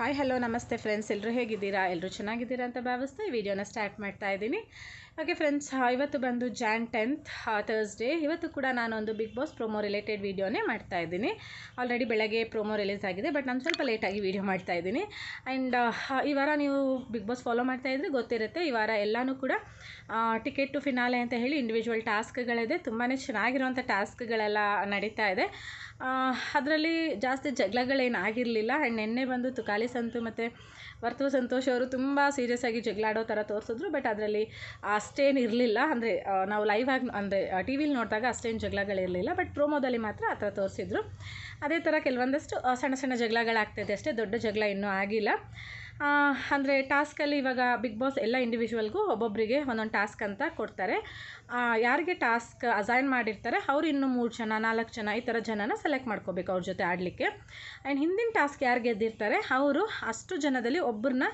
Hi hello ನಮಸ್ತೆ friends ಎಲ್ಲರೂ ಹೇಗಿದ್ದೀರಾ? ಎಲ್ಲರೂ ಚೆನ್ನಾಗಿದ್ದೀರಾ ಅಂತ ಭಾವಿಸ್ತಾ ಈ ವಿಡಿಯೋನ ಸ್ಟಾರ್ಟ್ ಮಾಡ್ತಾ ಇದ್ದೀನಿ. ಓಕೆ ಫ್ರೆಂಡ್ಸ್ ಇವತ್ತು ಬಂದು ಜಾನ್ ಟೆಂತ್ ಥರ್ಸ್ಡೇ ಇವತ್ತು ಕೂಡ ನಾನೊಂದು ಬಿಗ್ ಬಾಸ್ ಪ್ರೊಮೋ ರಿಲೇಟೆಡ್ ವೀಡಿಯೋನೇ ಮಾಡ್ತಾ ಇದ್ದೀನಿ. ಆಲ್ರೆಡಿ ಬೆಳಗ್ಗೆ ಪ್ರೊಮೋ ರಿಲೀಸ್ ಆಗಿದೆ ಬಟ್ ನಾನು ಸ್ವಲ್ಪ ಲೇಟಾಗಿ ವೀಡಿಯೋ ಮಾಡ್ತಾ ಇದ್ದೀನಿ. ಆ್ಯಂಡ್ ಈ ವಾರ ನೀವು ಬಿಗ್ ಬಾಸ್ ಫಾಲೋ ಮಾಡ್ತಾ ಇದ್ದರೆ ಗೊತ್ತಿರುತ್ತೆ, ಈ ವಾರ ಎಲ್ಲನೂ ಕೂಡ ಟಿಕೆಟ್ ಟು ಫಿನಾಲೆ ಅಂತ ಹೇಳಿ ಇಂಡಿವಿಜುವಲ್ ಟಾಸ್ಕ್ಗಳಿದೆ ತುಂಬಾ ಚೆನ್ನಾಗಿರುವಂಥ ಟಾಸ್ಕ್ಗಳೆಲ್ಲ ನಡೀತಾ ಇದೆ. ಅದರಲ್ಲಿ ಜಾಸ್ತಿ ಜಗಳಗಳೇನು ಆಗಿರಲಿಲ್ಲ ಆ್ಯಂಡ್ ನಿನ್ನೆ ಬಂದು ತುಕಾಲಿ ಸಂತು ಮತ್ತು ವರ್ತು ಸಂತೋಷ್ ಅವರು ತುಂಬ ಸೀರಿಯಸ್ ಆಗಿ ಜಗಳಾಡೋ ಥರ ತೋರಿಸಿದ್ರು. ಬಟ್ ಅದರಲ್ಲಿ ಅಷ್ಟೇನು ಇರಲಿಲ್ಲ. ಅಂದರೆ ನಾವು ಲೈವ್ ಆಗಿ, ಅಂದರೆ ಟಿ ವಿಲಿ ನೋಡಿದಾಗ ಅಷ್ಟೇನು ಜಗಳಗಳಿರಲಿಲ್ಲ. ಬಟ್ ಪ್ರೋಮೋದಲ್ಲಿ ಮಾತ್ರ ಆ ಥರ ತೋರಿಸಿದ್ರು. ಅದೇ ಥರ ಕೆಲವೊಂದಷ್ಟು ಸಣ್ಣ ಸಣ್ಣ ಜಗಳಗಳಾಗ್ತಿದೆ ಅಷ್ಟೇ. ದೊಡ್ಡ ಜಗಳ ಇನ್ನೂ ಆಗಿಲ್ಲ. ಅಂದರೆ ಟಾಸ್ಕಲ್ಲಿ ಇವಾಗ ಬಿಗ್ ಬಾಸ್ ಎಲ್ಲ ಇಂಡಿವಿಜುವಲ್ಗೂ ಒಬ್ಬೊಬ್ಬರಿಗೆ ಒಂದೊಂದು ಟಾಸ್ಕ್ ಅಂತ ಕೊಡ್ತಾರೆ. ಯಾರಿಗೆ ಟಾಸ್ಕ್ ಅಸೈನ್ ಮಾಡಿರ್ತಾರೆ, ಅವ್ರು ಇನ್ನೂ ಮೂರು ಜನ, ನಾಲ್ಕು ಜನ ಈ ಥರ ಜನನ ಸೆಲೆಕ್ಟ್ ಮಾಡ್ಕೋಬೇಕು ಅವ್ರ ಜೊತೆ ಆಡಲಿಕ್ಕೆ. ಆ್ಯಂಡ್ ಹಿಂದಿನ ಟಾಸ್ಕ್ ಯಾರು ಗೆದ್ದಿರ್ತಾರೆ, ಅವರು ಅಷ್ಟು ಜನದಲ್ಲಿ ಒಬ್ಬರನ್ನ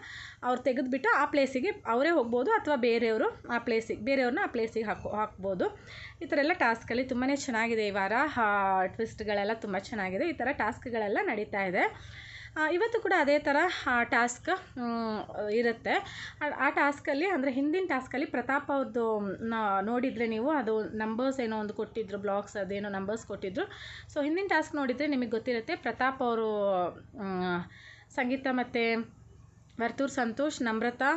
ಅವ್ರು ತೆಗೆದುಬಿಟ್ಟು ಆ ಪ್ಲೇಸಿಗೆ ಅವರೇ ಹೋಗ್ಬೋದು ಅಥವಾ ಬೇರೆಯವರು ಆ ಪ್ಲೇಸಿಗೆ ಬೇರೆಯವ್ರನ್ನ ಆ ಪ್ಲೇಸಿಗೆ ಹಾಕೋ, ಹಾಕ್ಬೋದು. ಈ ಥರ ಎಲ್ಲ ಟಾಸ್ಕಲ್ಲಿ ತುಂಬಾ ಚೆನ್ನಾಗಿದೆ ಈ ವಾರ. ಟ್ವಿಸ್ಟ್ಗಳೆಲ್ಲ ತುಂಬ ಚೆನ್ನಾಗಿದೆ. ಈ ಥರ ಟಾಸ್ಕ್ಗಳೆಲ್ಲ ನಡೀತಾ ಇದೆ. ಇವತ್ತು ಕೂಡ ಅದೇ ಥರ ಟಾಸ್ಕ್ ಇರುತ್ತೆ. ಆ- ಆ ಟಾಸ್ಕಲ್ಲಿ ಅಂದರೆ ಹಿಂದಿನ ಟಾಸ್ಕಲ್ಲಿ ಪ್ರತಾಪ್ ಅವ್ರದ್ದು ನೋಡಿದರೆ ನೀವು ಅದು ನಂಬರ್ಸ್ ಏನೋ ಒಂದು ಕೊಟ್ಟಿದ್ರು ಬ್ಲಾಗ್ಸ್ ಅದೇನೋ ನಂಬರ್ಸ್ ಕೊಟ್ಟಿದ್ರು. ಸೊ ಹಿಂದಿನ ಟಾಸ್ಕ್ ನೋಡಿದರೆ ನಿಮಗೆ ಗೊತ್ತಿರುತ್ತೆ ಪ್ರತಾಪ್ ಅವರು ಸಂಗೀತ ಮತ್ತು ವರ್ತೂರ್ ಸಂತೋಷ್, ನಮ್ರತಾ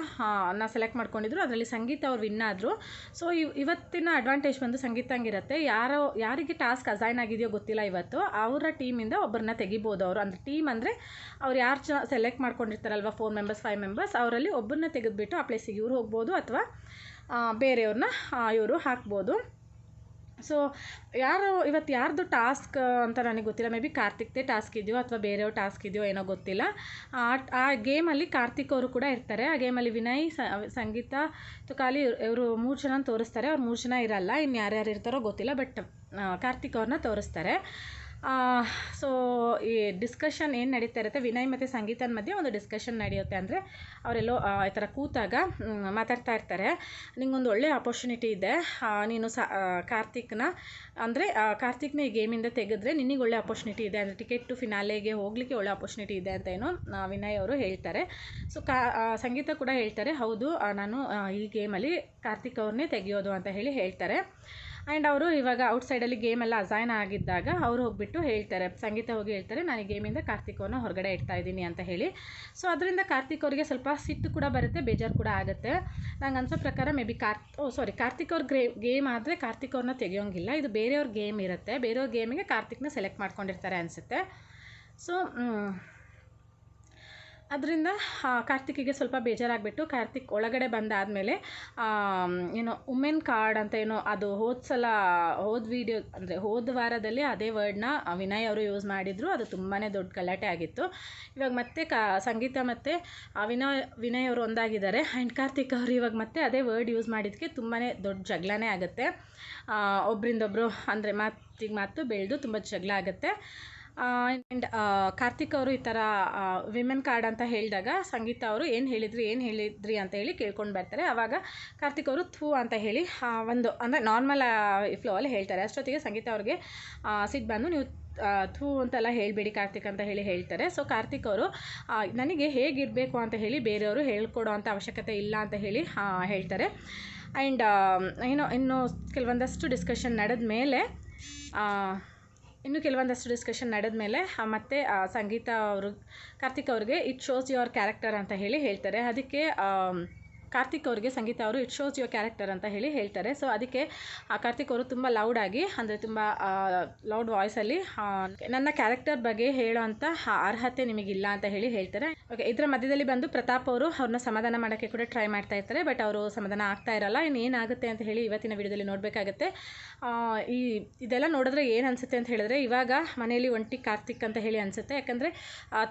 ನ ಸೆಲೆಕ್ಟ್ ಮಾಡ್ಕೊಂಡಿದ್ರು. ಅದರಲ್ಲಿ ಸಂಗೀತ ಅವ್ರು ವಿನ್ ಆದರು. ಸೊ ಇವ್ ಇವತ್ತಿನ ಅಡ್ವಾಂಟೇಜ್ ಬಂದು ಸಂಗೀತಂಗಿರುತ್ತೆ ಯಾರೋ, ಯಾರಿಗೆ ಟಾಸ್ಕ್ ಅಸೈನ್ ಆಗಿದೆಯೋ ಗೊತ್ತಿಲ್ಲ ಇವತ್ತು. ಅವರ ಟೀಮಿಂದ ಒಬ್ಬರನ್ನ ತೆಗಿಬೋದು ಅವರು. ಅಂದರೆ ಟೀಮ್ ಅಂದರೆ ಅವ್ರು ಯಾರು ಚ ಸೆಲೆಕ್ಟ್ ಮಾಡ್ಕೊಂಡಿರ್ತಾರಲ್ವ? ಫೋರ್ ಮೆಂಬರ್ಸ್ ಫೈವ್ ಮೆಂಬರ್ಸ್ ಅವರಲ್ಲಿ ಒಬ್ಬರನ್ನ ತೆಗೆದುಬಿಟ್ಟು ಆ ಪ್ಲೇಸಿಗೆ ಇವ್ರು ಹೋಗ್ಬೋದು ಅಥವಾ ಬೇರೆಯವ್ರನ್ನ ಇವರು ಹಾಕ್ಬೋದು. ಸೊ ಯಾರು ಇವತ್ತು ಯಾರದು ಟಾಸ್ಕ್ ಅಂತ ನನಗೆ ಗೊತ್ತಿಲ್ಲ. ಮೇ ಬಿ ಕಾರ್ತಿಕ್ದೇ ಟಾಸ್ಕ್ ಇದೆಯೋ ಅಥವಾ ಬೇರೆಯವ್ರ ಟಾಸ್ಕ್ ಇದೆಯೋ ಏನೋ ಗೊತ್ತಿಲ್ಲ. ಆ ಆ ಗೇಮಲ್ಲಿ ಕಾರ್ತಿಕ್ ಅವರು ಕೂಡ ಇರ್ತಾರೆ. ಆ ಗೇಮಲ್ಲಿ ವಿನಯ್ ಸಂಗೀತ ಖಾಲಿ ಇವರು ಮೂರು ಜನ ತೋರಿಸ್ತಾರೆ. ಅವ್ರು ಮೂರು ಜನ ಇರಲ್ಲ. ಇನ್ನು ಯಾರ್ಯಾರು ಇರ್ತಾರೋ ಗೊತ್ತಿಲ್ಲ ಬಟ್ ಕಾರ್ತಿಕ್ ಅವ್ರನ್ನ ತೋರಿಸ್ತಾರೆ. ಸೊ ಈ ಡಿಸ್ಕಷನ್ ಏನು ನಡೀತಾ ಇರುತ್ತೆ? ವಿನಯ್ ಮತ್ತು ಸಂಗೀತನ ಮಧ್ಯೆ ಒಂದು ಡಿಸ್ಕಷನ್ ನಡೆಯುತ್ತೆ ಅಂದರೆ ಅವರೆಲ್ಲೋ ಈ ಥರ ಕೂತಾಗ ಮಾತಾಡ್ತಾ ಇರ್ತಾರೆ. ನಿಂಗೊಂದು ಒಳ್ಳೆ ಆಪರ್ಚುನಿಟಿ ಇದೆ. ನೀನು ಸ ಕಾರ್ತಿಕ್ನ, ಅಂದರೆ ಕಾರ್ತಿಕ್ನ ಈ ಗೇಮಿಂದ ತೆಗೆದ್ರೆ ನಿನಗೆ ಒಳ್ಳೆ ಆಪರ್ಚುನಿಟಿ ಇದೆ. ಅಂದರೆ ಟಿಕೆಟ್ ಟು ಫಿನಾಲೆಗೆ ಹೋಗಲಿಕ್ಕೆ ಒಳ್ಳೆ ಆಪರ್ಚುನಿಟಿ ಇದೆ ಅಂತ ಏನೋ ವಿನಯ್ ಅವರು ಹೇಳ್ತಾರೆ. ಸೊ ಕಾ ಸಂಗೀತ ಕೂಡ ಹೇಳ್ತಾರೆ. ಹೌದು ನಾನು ಈ ಗೇಮಲ್ಲಿ ಕಾರ್ತಿಕ್ ಅವ್ರನ್ನೇ ತೆಗೆಯೋದು ಅಂತ ಹೇಳಿ ಹೇಳ್ತಾರೆ. ಆ್ಯಂಡ್ ಅವರು ಇವಾಗ ಔಟ್ಸೈಡಲ್ಲಿ ಗೇಮ್ ಎಲ್ಲ ಅಸೈನ್ ಆಗಿದ್ದಾಗ ಅವರು ಹೋಗಿಬಿಟ್ಟು ಹೇಳ್ತಾರೆ. ಸಂಗೀತ ಹೋಗಿ ಹೇಳ್ತಾರೆ, ನಾನು ಈ ಗೇಮಿಂದ ಕಾರ್ತಿಕ್ ಹೊರಗಡೆ ಇಡ್ತಾ ಇದ್ದೀನಿ ಅಂತ ಹೇಳಿ. ಸೊ ಅದರಿಂದ ಕಾರ್ತಿಕ್ ಅವರಿಗೆ ಸ್ವಲ್ಪ ಸಿಟ್ಟು ಕೂಡ ಬರುತ್ತೆ, ಬೇಜಾರು ಕೂಡ ಆಗುತ್ತೆ. ನಂಗೆ ಅನ್ಸೋ ಪ್ರಕಾರ maybe car, oh sorry Karthik ಅವ್ರ ಗ್ರೇ ಗೇಮ್ ಆದರೆ ಕಾರ್ತಿಕ್ ಅವ್ರನ್ನ ತೆಗಿಯೋಂಗಿಲ್ಲ. ಇದು ಬೇರೆಯವ್ರ ಗೇಮ್ ಇರುತ್ತೆ. ಬೇರೆಯವ್ರ ಗೇಮಿಗೆ ಕಾರ್ತಿಕ್ನ ಸೆಲೆಕ್ಟ್ ಮಾಡ್ಕೊಂಡಿರ್ತಾರೆ ಅನಿಸುತ್ತೆ. ಸೊ ಅದರಿಂದ ಕಾರ್ತಿಕಿಗೆ ಸ್ವಲ್ಪ ಬೇಜಾರಾಗಿಬಿಟ್ಟು ಕಾರ್ತಿಕ್ ಒಳಗಡೆ ಬಂದಾದಮೇಲೆ ಏನು ಉಮೆನ್ ಕಾರ್ಡ್ ಅಂತ ಏನೋ ಅದು ಹೋದ ಸಲ ಹೋದ ವೀಡಿಯೋ ಅಂದರೆ ಹೋದ ವಾರದಲ್ಲಿ ಅದೇ ವರ್ಡ್ನ ವಿನಯ್ ಅವರು ಯೂಸ್ ಮಾಡಿದರು. ಅದು ತುಂಬಾ ದೊಡ್ಡ ಗಲಾಟೆ ಆಗಿತ್ತು. ಇವಾಗ ಮತ್ತೆ ಕಾ, ಸಂಗೀತ ಮತ್ತು ವಿನಯ್ ವಿನಯ್ ಅವರು ಒಂದಾಗಿದ್ದಾರೆ. ಆ್ಯಂಡ್ ಕಾರ್ತಿಕ್ ಅವರು ಇವಾಗ ಮತ್ತೆ ಅದೇ ವರ್ಡ್ ಯೂಸ್ ಮಾಡಿದ್ದಕ್ಕೆ ತುಂಬಾ ದೊಡ್ಡ ಜಗಳನೇ ಆಗುತ್ತೆ. ಒಬ್ಬರಿಂದೊಬ್ಬರು ಅಂದರೆ ಮಾತಿಗೆ ಮಾತು ಬೆಳೆದು ತುಂಬ ಜಗಳ ಆಗುತ್ತೆ. ಆ್ಯಂಡ್ ಕಾರ್ತಿಕ್ ಅವರು ಈ ಥರ ವಿಮೆನ್ ಕಾರ್ಡ್ ಅಂತ ಹೇಳಿದಾಗ ಸಂಗೀತ ಅವರು ಏನು ಹೇಳಿದ್ರಿ ಏನು ಹೇಳಿದ್ರಿ ಅಂತ ಹೇಳಿ ಕೇಳ್ಕೊಂಡು ಬರ್ತಾರೆ. ಆವಾಗ ಕಾರ್ತಿಕ್ ಅವರು ಥೂ ಅಂತ ಹೇಳಿ ಒಂದು, ಅಂದರೆ ನಾರ್ಮಲ್ ಫ್ಲೋ ಅಲ್ಲಿ ಹೇಳ್ತಾರೆ. ಅಷ್ಟೊತ್ತಿಗೆ ಸಂಗೀತ ಅವ್ರಿಗೆ ಸಿಟ್ಟು ಬಂದು ನೀವು ಥೂ ಅಂತೆಲ್ಲ ಹೇಳಬೇಡಿ ಕಾರ್ತಿಕ್ ಅಂತ ಹೇಳಿ ಹೇಳ್ತಾರೆ. ಸೊ ಕಾರ್ತಿಕ್ ಅವರು ನನಗೆ ಹೇಗಿರಬೇಕು ಅಂತ ಹೇಳಿ ಬೇರೆಯವರು ಹೇಳ್ಕೊಡೋ ಅಂಥ ಅವಶ್ಯಕತೆ ಇಲ್ಲ ಅಂತ ಹೇಳಿ ಹೇಳ್ತಾರೆ. ಆ್ಯಂಡ್ ಏನೋ, ಇನ್ನೂ ಕೆಲವೊಂದಷ್ಟು ಡಿಸ್ಕಷನ್ ನಡೆದ ಮೇಲೆ ಇನ್ನು ಕೆಲವೊಂದಷ್ಟು ಡಿಸ್ಕಷನ್ ನಡೆದ ಮೇಲೆ ಮತ್ತೆ ಸಂಗೀತ ಅವರು, ಕಾರ್ತಿಕ್ ಅವ್ರಿಗೆ ಇಟ್ ಶೋಸ್ ಯುವರ್ ಕ್ಯಾರೆಕ್ಟರ್ ಅಂತ ಹೇಳಿ ಹೇಳ್ತಾರೆ. ಅದಕ್ಕೆ ಕಾರ್ತಿಕ್ ಅವರಿಗೆ ಸಂಗೀತ ಅವರು ಇಟ್ ಶೋಸ್ ಯುವರ್ ಕ್ಯಾರೆಕ್ಟರ್ ಅಂತ ಹೇಳಿ ಹೇಳ್ತಾರೆ. ಸೊ ಅದಕ್ಕೆ, ಆ ಕಾರ್ತಿಕ್ ಅವರು ತುಂಬ ಲೌಡಾಗಿ ಅಂದರೆ ತುಂಬ ಲೌಡ್ ವಾಯ್ಸಲ್ಲಿ ನನ್ನ ಕ್ಯಾರೆಕ್ಟರ್ ಬಗ್ಗೆ ಹೇಳೋ ಅಂಥ ಅರ್ಹತೆ ನಿಮಗಿಲ್ಲ ಅಂತ ಹೇಳಿ ಹೇಳ್ತಾರೆ. ಓಕೆ ಇದರ ಮಧ್ಯದಲ್ಲಿ ಬಂದು ಪ್ರತಾಪ್ ಅವರು ಅವ್ರನ್ನ ಸಮಾಧಾನ ಮಾಡೋಕ್ಕೆ ಕೂಡ ಟ್ರೈ ಮಾಡ್ತಾ ಇರ್ತಾರೆ. ಬಟ್ ಅವರು ಸಮಾಧಾನ ಆಗ್ತಾ ಇರಲ್ಲ. ಇನ್ನು ಏನಾಗುತ್ತೆ ಅಂತ ಹೇಳಿ ಇವತ್ತಿನ ವಿಡಿಯೋದಲ್ಲಿ ನೋಡಬೇಕಾಗತ್ತೆ. ಈ, ಇದೆಲ್ಲ ನೋಡಿದ್ರೆ ಏನು ಅನಿಸುತ್ತೆ ಅಂತ ಹೇಳಿದ್ರೆ, ಇವಾಗ ಮನೆಯಲ್ಲಿ ಒಂಟಿ ಕಾರ್ತಿಕ್ ಅಂತ ಹೇಳಿ ಅನಿಸುತ್ತೆ. ಯಾಕಂದರೆ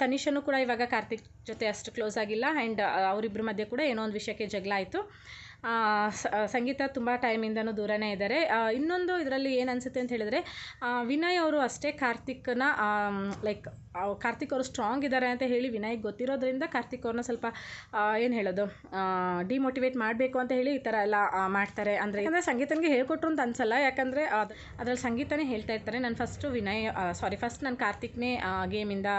ತನಿಷನು ಕೂಡ ಇವಾಗ ಕಾರ್ತಿಕ್ ಜೊತೆ ಅಷ್ಟು ಕ್ಲೋಸ್ ಆಗಿಲ್ಲ. ಆ್ಯಂಡ್ ಅವರಿಬ್ಬರ ಮಧ್ಯೆ ಕೂಡ ಏನೋ ಒಂದು ವಿಷಯಕ್ಕೆ ಜಗಳ ಆಯಿತು. ಸಂಗೀತ ತುಂಬ ಟೈಮಿಂದನೂ ದೂರನೇ ಇದ್ದಾರೆ ಇನ್ನೊಂದು ಇದರಲ್ಲಿ ಏನು ಅನಿಸುತ್ತೆ ಅಂತ ಹೇಳಿದ್ರೆ ವಿನಯ್ ಅವರು ಅಷ್ಟೇ ಕಾರ್ತಿಕ್ನ ಲೈಕ್ ಕಾರ್ತಿಕ್ ಅವರು ಸ್ಟ್ರಾಂಗ್ ಇದ್ದಾರೆ ಅಂತ ಹೇಳಿ ವಿನಯ್ ಗೊತ್ತಿರೋದ್ರಿಂದ ಕಾರ್ತಿಕ್ ಅವ್ರನ್ನ ಸ್ವಲ್ಪ ಏನು ಹೇಳೋದು ಡಿಮೋಟಿವೇಟ್ ಮಾಡಬೇಕು ಅಂತ ಹೇಳಿ ಈ ಥರ ಎಲ್ಲ ಮಾಡ್ತಾರೆ. ಅಂದರೆ ಯಾಕಂದರೆ ಸಂಗೀತನಿಗೆ ಹೇಳ್ಕೊಟ್ರು ಅಂತ ಅನ್ಸಲ್ಲ. ಯಾಕಂದರೆ ಅದ್ರಲ್ಲಿ ಸಂಗೀತನೇ ಹೇಳ್ತಾ ಇರ್ತಾರೆ. ನಾನು ಫಸ್ಟು ವಿನಯ್ ಸಾರಿ ಫಸ್ಟ್ ನಾನು ಕಾರ್ತಿಕ್ನೇ ಗೇಮಿಂದ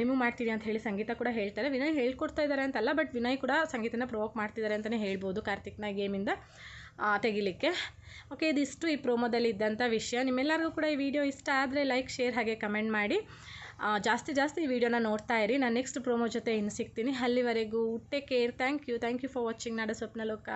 ರಿಮೂವ್ ಮಾಡ್ತೀನಿ ಅಂತ ಹೇಳಿ ಸಂಗೀತ ಕೂಡ ಹೇಳ್ತಾರೆ. ವಿನಯ್ ಹೇಳ್ಕೊಡ್ತಾ ಇದ್ದಾರೆ ಅಂತಲ್ಲ ಬಟ್ ವಿನಯ್ ಕೂಡ ಸಂಗೀತನ ಪ್ರೊವೋಕ್ ಮಾಡ್ತಿದ್ದಾರೆ ಅಂತಲೇ ಹೇಳ್ಬೋದು. ಕಾರ್ತಿಕ್ನ ಗೇಮಿಂದ ತೆಗಿಲಿಕ್ಕೆ. ಓಕೆ, ಇದಿಷ್ಟು ಈ ಪ್ರೋಮೋದಲ್ಲಿ ಇದ್ದಂಥ ವಿಷಯ. ನಿಮ್ಮೆಲ್ಲರಿಗೂ ಕೂಡ ಈ ವಿಡಿಯೋ ಇಷ್ಟ ಆದರೆ ಲೈಕ್, ಶೇರ್, ಹಾಗೆ ಕಮೆಂಟ್ ಮಾಡಿ. ಜಾಸ್ತಿ ಜಾಸ್ತಿ ಈ ವಿಡಿಯೋನ ನೋಡ್ತಾ ಇರಿ. ನಾನು ನೆಕ್ಸ್ಟ್ ಪ್ರೋಮೋ ಜೊತೆ ಇನ್ನು ಸಿಗ್ತೀನಿ. ಅಲ್ಲಿವರೆಗೂ take care thank you thank you for watching ನಾಡ ಸ್ವಪ್ನ ಲೋಕ